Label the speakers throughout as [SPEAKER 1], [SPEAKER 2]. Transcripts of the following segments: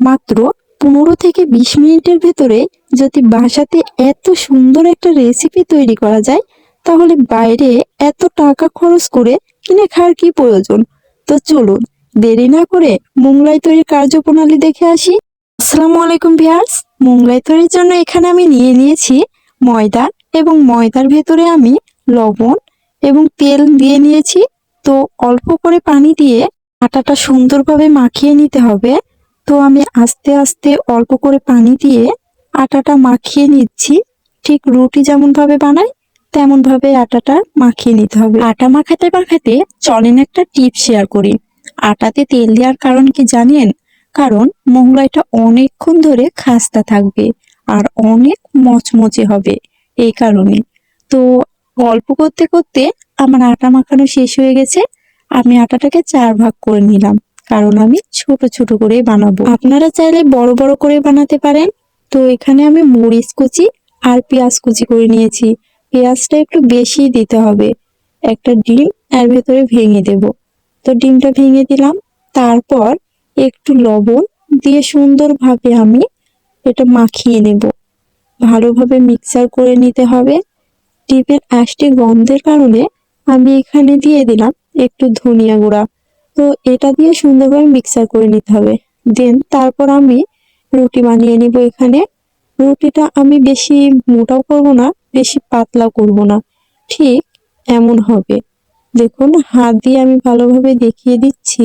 [SPEAKER 1] মাত্র পনেরো থেকে বিশ মিনিটের ভেতরে যদি বাসাতে এত সুন্দর একটা রেসিপি তৈরি করা যায়, তাহলে বাইরে এত টাকা খরচ করে কিনে খাওয়ার কি প্রয়োজন? তো চলুন, দেরি না করে মোংলাই তৈরির কার্যপ্রণালী দেখে আসি। আসসালামু আলাইকুম ভিয়ার্স মোংলাই তৈরির জন্য এখানে আমি নিয়ে নিয়েছি ময়দা এবং ময়দার ভেতরে আমি লবণ এবং তেল দিয়ে নিয়েছি। তো অল্প করে পানি দিয়ে আটাটা সুন্দরভাবে মাখিয়ে নিতে হবে। তো আমি আস্তে আস্তে অল্প করে পানি দিয়ে আটাটা মাখিয়ে নিচ্ছি। ঠিক রুটি যেমন ভাবে বানাই তেমন ভাবে আটাটা মাখিয়ে নিতে হবে। আটা মাখাতে মাখাতে চলেন একটা টিপ শেয়ার করি। আটাতে তেল দেওয়ার কারণ কি জানেন? কারণ মোগলাইটা অনেকক্ষণ ধরে খাস্তা থাকবে আর অনেক মচমচে হবে এই কারণে। তো গল্প করতে করতে আমার আটা মাখানো শেষ হয়ে গেছে। আমি আটাটাকে চার ভাগ করে নিলাম। কারণ আমি ছোট ছোট করে বানাবো। আপনারা চাইলে বড় বড় করে বানাতে পারেন। তো এখানে আমি মরিচ কুচি আর পেঁয়াজ কুচি করে নিয়েছি। পেঁয়াজটা একটু বেশি দিতে হবে। একটা ডিম এর ভেতরে ভেঙে দেব। তো ডিমটা ভেঙে দিলাম। তারপর একটু লবণ দিয়ে সুন্দরভাবে আমি এটা মাখিয়ে নেব। ভালোভাবে মিক্সার করে নিতে হবে। ডিমের আষ্টি গন্ধের কারণে আমি এখানে দিয়ে দিলাম একটু ধনিয়া গুঁড়া। তো এটা দিয়ে সুন্দরভাবে মিক্সার করে নিতে হবে। দেন তারপর আমি রুটি বানিয়ে নিব এখানে। রুটিটা আমি বেশি মোটাও করব না, বেশি পাতলাও করব না। ঠিক এমন হবে। দেখুন, হাত দিয়ে আমি ভালোভাবে দেখিয়ে দিচ্ছি।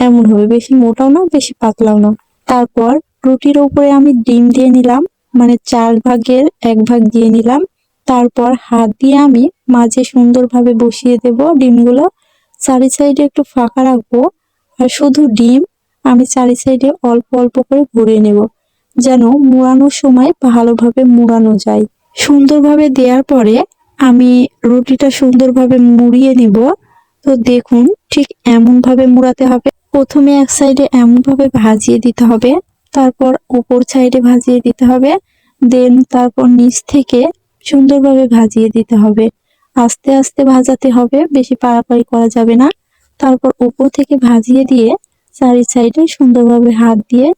[SPEAKER 1] এমন হবে, বেশি মোটাও না, বেশি পাতলাও না। তারপর রুটির উপরে আমি ডিম দিয়ে নিলাম মানে চার ভাগের এক ভাগ দিয়ে নিলাম। তারপর হাত দিয়ে আমি মাঝে সুন্দরভাবে বসিয়ে দেব ডিমগুলো। চারি সাইডে একটু ফাঁকা রাখব আর শুধু ডিম আমি চারি সাইডে অল্প অল্প করে ভরে নেব, যেন মুড়ানোর সময় ভালোভাবে মুড়ানো যায়। সুন্দরভাবে দেওয়ার পরে আমি রুটিটা সুন্দরভাবে মুড়িয়ে নেব। তো দেখুন, ঠিক এমনভাবে মুড়াতে হবে। প্রথমে এক সাইডে এমনভাবে ভাজিয়ে দিতে হবে, তারপর উপর সাইডে ভাজিয়ে দিতে হবে, দেন তারপর নিচ থেকে সুন্দরভাবে ভাজিয়ে দিতে হবে। আস্তে আস্তে ভাজাতে হবে, বেশি পাড়াপাড়ি করা যাবে না। তারপর উপর থেকে ভাজিয়ে দিয়ে চারি সাইডে সুন্দরভাবে হাত দিয়ে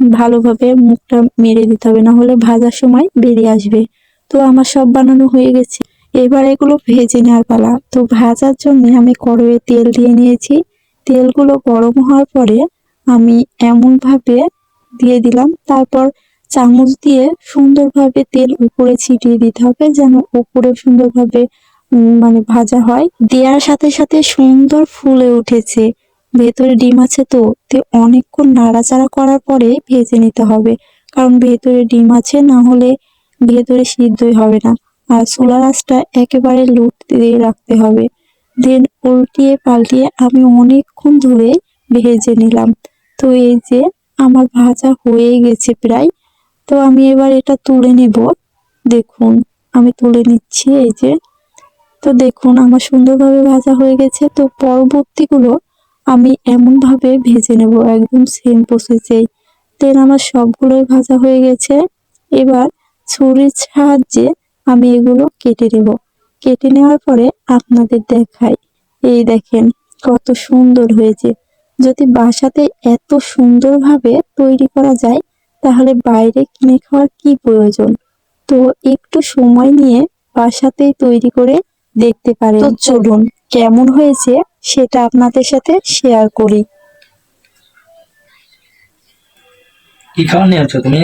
[SPEAKER 1] ভালোভাবে মুখটা মেরে দিতে হবে, না হলে ভাজার সময় বেরিয়ে আসবে। তো আমার সব বানানো হয়ে গেছে। এবার এগুলো ভেজে নেওয়ার পালা। তো ভাজার জন্য আমি কড়াইয়ে তেল দিয়ে নিয়েছি। তেলগুলো গরম হওয়ার পরে আমি এমনভাবে দিয়ে দিলাম। তারপর চামচ দিয়ে সুন্দরভাবে তেল উপরে ছিটিয়ে দিতে হবে, যেন উপরে সুন্দরভাবে মানে ভাজা হয়। দেওয়ার সাথে সাথে সুন্দর ফুলে উঠেছে। ভেতরে ডিম আছে তো অনেকক্ষণ নাড়াচাড়া করার পরে ভেজে নিতে হবে। কারণ ভেতরে ডিম আছে, না হলে ভেতরে সিদ্ধই হবে না। আর সোলার আঁচটা একেবারে লুট দিয়ে রাখতে হবে। দেন উল্টিয়ে পাল্টিয়ে আমি অনেকক্ষণ ধরে ভেজে নিলাম। তো এই যে আমার ভাজা হয়ে গেছে প্রায়। তো আমি এবার এটা তুলে নেব। দেখুন, আমি তুলে নিচ্ছি এই যে। তো দেখুন, আমার সুন্দরভাবে ভাজা হয়ে গেছে। তো পরবর্তীগুলো আমি এমনভাবে ভেজে নেব, একদম সেম প্রসেসেই দেন আমার সবগুলোই ভাজা হয়ে গেছে। এবার ছুরির সাহায্যে আমি এগুলো কেটে নেব। কেটে নেওয়ার পরে আপনাদের দেখাই। এই দেখেন, কত সুন্দর হয়েছে। যদি বাসাতে এত সুন্দরভাবে তৈরি করা যায়, তাহলে বাইরে কিনে খাওয়ার কি প্রয়োজন? তো একটু সময় নিয়ে বাসাতেই তৈরি করে দেখতে পারেন। তো চলুন কেমন হয়েছে সেটা আপনাদের সাথে শেয়ার করি।
[SPEAKER 2] কি খাবার নিয়ে আছো তুমি?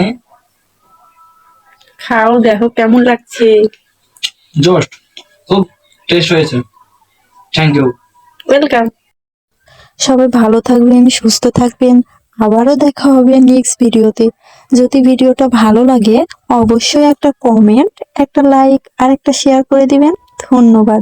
[SPEAKER 1] খাও দেখো কেমন লাগছে।
[SPEAKER 2] জোস্ট খুব টেস্ট হয়েছে। থ্যাংক ইউ
[SPEAKER 1] ওয়েলকাম সবাই ভালো থাকবেন সুস্থ থাকবেন। আবারও দেখা হবে নেক্সট ভিডিওতে যদি ভিডিওটা ভালো লাগে অবশ্যই একটা কমেন্ট একটা লাইক আর একটা শেয়ার করে দিবেন। ধন্যবাদ।